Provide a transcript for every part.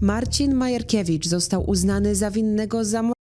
Marcin Majerkiewicz został uznany za winnego zamordowania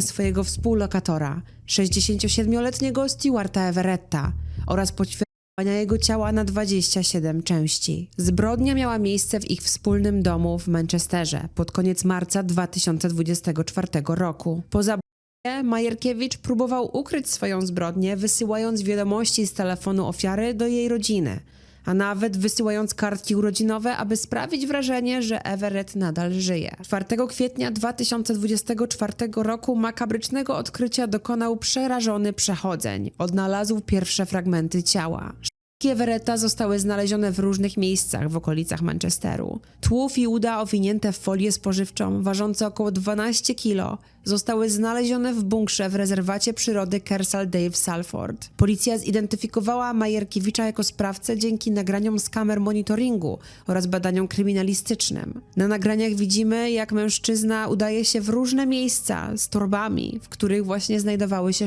swojego współlokatora, 67-letniego Stewarta Everetta oraz poćwiartowania jego ciała na 27 części. Zbrodnia miała miejsce w ich wspólnym domu w Manchesterze pod koniec marca 2024 roku. Po zabójstwie Majerkiewicz próbował ukryć swoją zbrodnię, wysyłając wiadomości z telefonu ofiary do jej rodziny, a nawet wysyłając kartki urodzinowe, aby sprawić wrażenie, że Everett nadal żyje. 4 kwietnia 2024 roku makabrycznego odkrycia dokonał przerażony przechodzeń. Odnalazł pierwsze fragmenty ciała. Szczątki Everetta zostały znalezione w różnych miejscach w okolicach Manchesteru. Tłów i uda owinięte w folię spożywczą, ważące około 12 kg, zostały znalezione w bunkrze w rezerwacie przyrody Kersal Dave Salford. Policja zidentyfikowała Majerkiewicza jako sprawcę dzięki nagraniom z kamer monitoringu oraz badaniom kryminalistycznym. Na nagraniach widzimy, jak mężczyzna udaje się w różne miejsca z torbami, w których właśnie znajdowały się.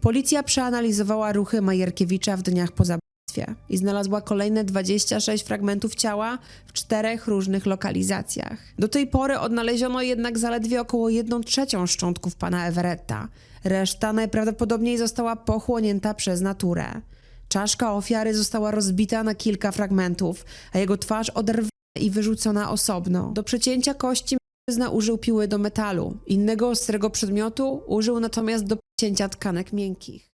Policja przeanalizowała ruchy Majerkiewicza w dniach po zabójstwie i znalazła kolejne 26 fragmentów ciała w czterech różnych lokalizacjach. Do tej pory odnaleziono jednak zaledwie około 1 trzecią szczątków pana Everetta. Reszta najprawdopodobniej została pochłonięta przez naturę. Czaszka ofiary została rozbita na kilka fragmentów, a jego twarz oderwana i wyrzucona osobno. Do przecięcia kości mężczyzna użył piły do metalu. Innego ostrego przedmiotu użył natomiast do przecięcia tkanek miękkich.